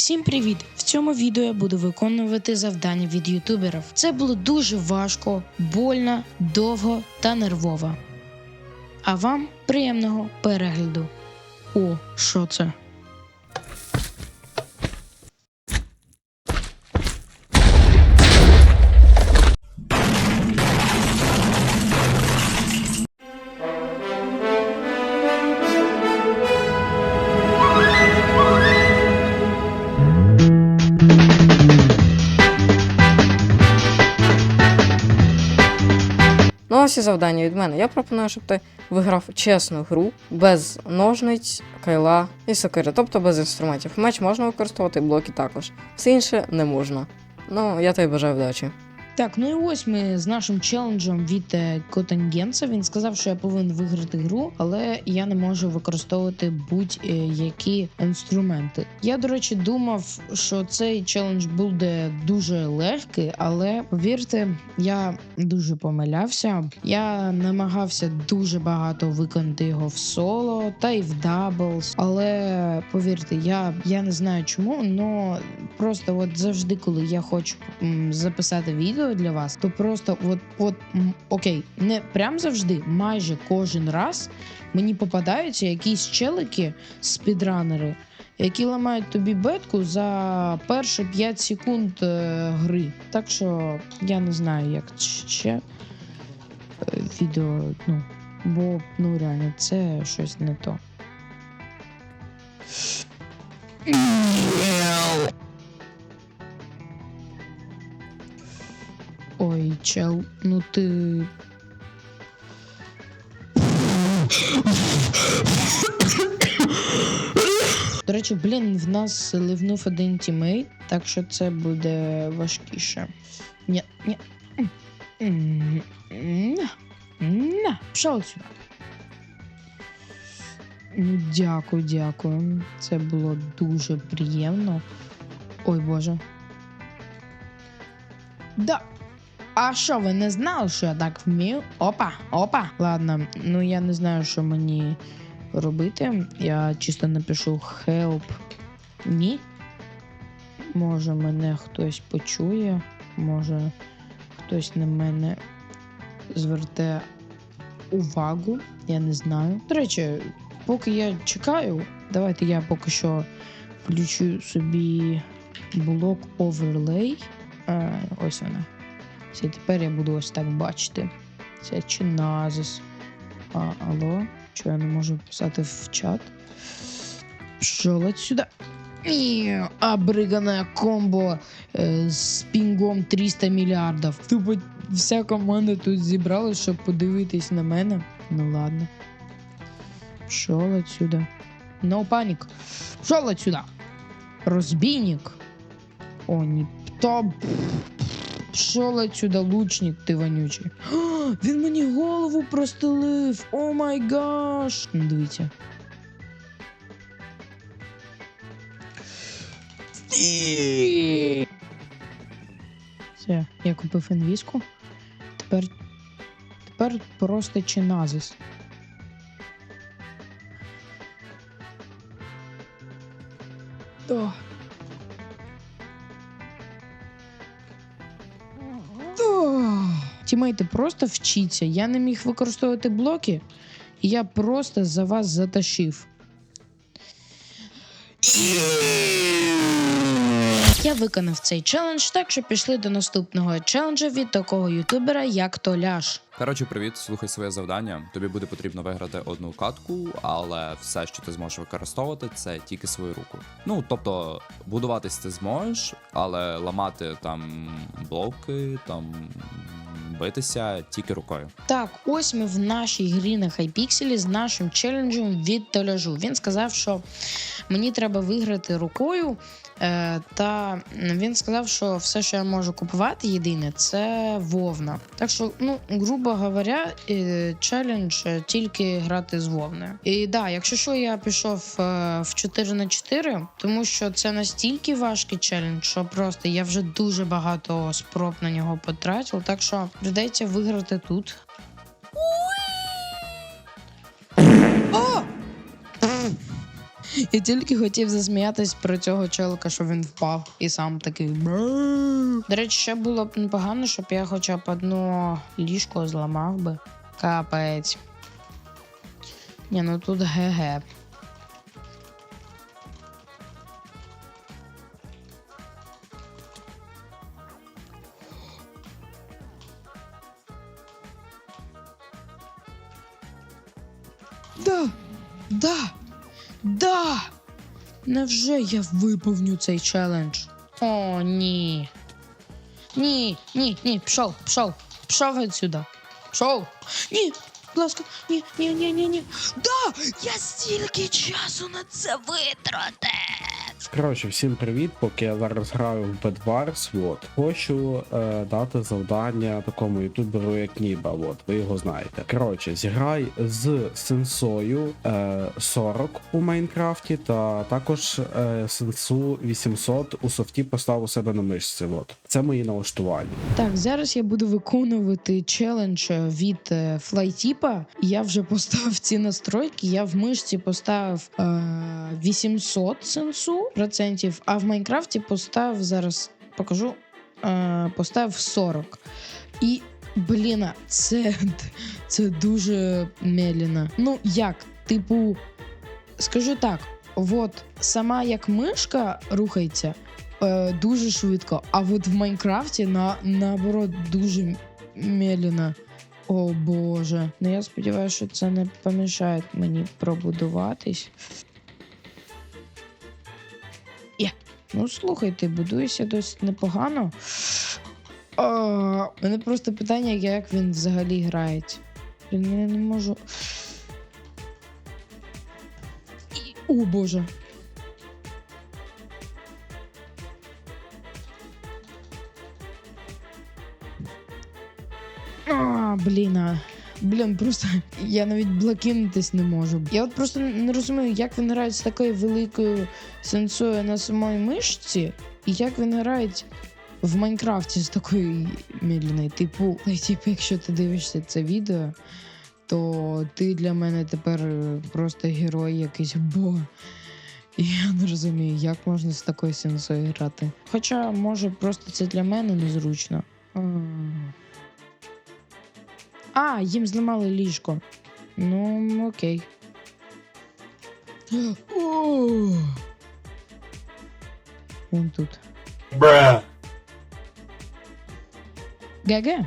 Всім привіт! В цьому відео я буду виконувати завдання від ютуберів. Це було дуже важко, больно, довго та нервово. А вам приємного перегляду. О, що це? Ну, ось і завдання від мене. Я пропоную, щоб ти виграв чесну гру без ножниць, кайла і сокири, тобто без інструментів. Меч можна використовувати, блоки також. Все інше не можна. Ну, я тобі бажаю вдачі. Так, ну і ось ми з нашим челенджем від е, Котенгенса. Він сказав, що я повинен виграти гру, але я не можу використовувати будь-які інструменти. Я, до речі, думав, що цей челендж буде дуже легкий, але повірте, я дуже помилявся. Я намагався дуже багато виконати його в соло та й в даблс. Але повірте, я, я не знаю чому, але просто от завжди, коли я хочу записати відео для вас, то просто от, от окей, не прям завжди, майже кожен раз мені попадаються якісь челики спідранери, які ламають тобі бетку за перші 5 секунд е, гри. Так що я не знаю, як ще е, відео, ну, бо ну реально це щось не то. Чел, ну ти. До речі, блін, в нас ливнув один тімейт, так що це буде важкіше. Ні, ні. На. Пішов сюди. Дякую, дякую. Це було дуже приємно. Ой Боже. Да. А що, ви не знали, що я так вмію? Опа, опа. Ладно, ну я не знаю, що мені робити. Я чисто напишу help me. Може, мене хтось почує, може хтось на мене зверте увагу. Я не знаю. До речі, поки я чекаю, давайте я поки що включу собі блок оверлей. Ось вона. Це тепер я буду ось так бачити. Це чиназис. А, алло, що я не можу писати в чат? Пішов сюди. Мяу, Обригане комбо е, з пінгом 300 мільярдів. Тупо вся команда тут зібралась, щоб подивитись на мене. Ну ладно. Пішов отсюда. No панік. Пішов отсюда. Розбійник. О, ні. Та... Пішов отсюда, лучник ти вонючий. Він мені голову простелив. О май гаш. Ну, Дивіться. Все, я купив інвізку. Тепер. Тепер просто чиназис. Да. Тімейти, просто вчіться. Я не міг використовувати блоки, і я просто за вас затащив. Я виконав цей челендж, так що пішли до наступного челенджа від такого ютубера, як Толяш. Коротше, привіт, слухай своє завдання. Тобі буде потрібно виграти одну катку, але все, що ти зможеш використовувати, це тільки свою руку. Ну тобто, будуватись ти зможеш, але ламати там блоки, там битися тільки рукою. Так, ось ми в нашій грі на хайпікселі з нашим челенджем від Толяжу. Він сказав, що мені треба виграти рукою. Е, та він сказав, що все, що я можу купувати, єдине, це вовна. Так що, ну, грубо говоря, е, челендж е, тільки грати з вовною. І да, якщо що, я пішов в 4 на 4, тому що це настільки важкий челендж, що просто я вже дуже багато спроб на нього потратив. Так що прийдеться виграти тут. О! Я тільки хотів засміятись про цього челика, що він впав і сам такий. До речі, ще було б непогано, щоб я хоча б одну ліжко зламав би. Капець. Ні, ну тут ГГ. Да, да, да. Невже я виповню цей челендж? О, ні. Ні, ні, ні, пішов, пішов, пішов відсюди. Пішов. Ні, будь ласка, ні, ні, ні, ні, ні. Да, я стільки часу на це витратив. Коротше, всім привіт. Поки я зараз граю в Bed Wars, от хочу е, дати завдання такому ютуберу, як Ніба. От ви його знаєте. Коротше, зіграй з сенсою е, 40 у Майнкрафті, та також е, сенсу 800 у софті постав у себе на мишці. От це мої налаштування. Так, зараз я буду виконувати челендж від е, флайтіпа. Я вже поставив ці настройки. Я в мишці поставив е, 800 сенсу процентів, а в Майнкрафті поставив зараз покажу. Е, поставив 40. І блін, це, це дуже медленно. Ну як? Типу, скажу так, от сама як мишка рухається е, дуже швидко, а от в Майнкрафті на, наоборот дуже медленно. О боже. Ну я сподіваюся, що це не помішає мені пробудуватись. Ну, слухайте, будуюся досить непогано. У мене просто питання, як він взагалі. Блін, я не можу. О боже. А, блін, а. Блін, просто я навіть блокинутись не можу. Я от просто не розумію, як він грає з такою великою сенсою на самій мишці, і як він грає в Майнкрафті з такою медленною. Типу, типу, якщо ти дивишся це відео, то ти для мене тепер просто герой якийсь бо. І я не розумію, як можна з такою сенсою грати. Хоча, може, просто це для мене незручно. М. А, їм зламали ліжко. Ну, окей. О! Він тут. Bruh. ГГ.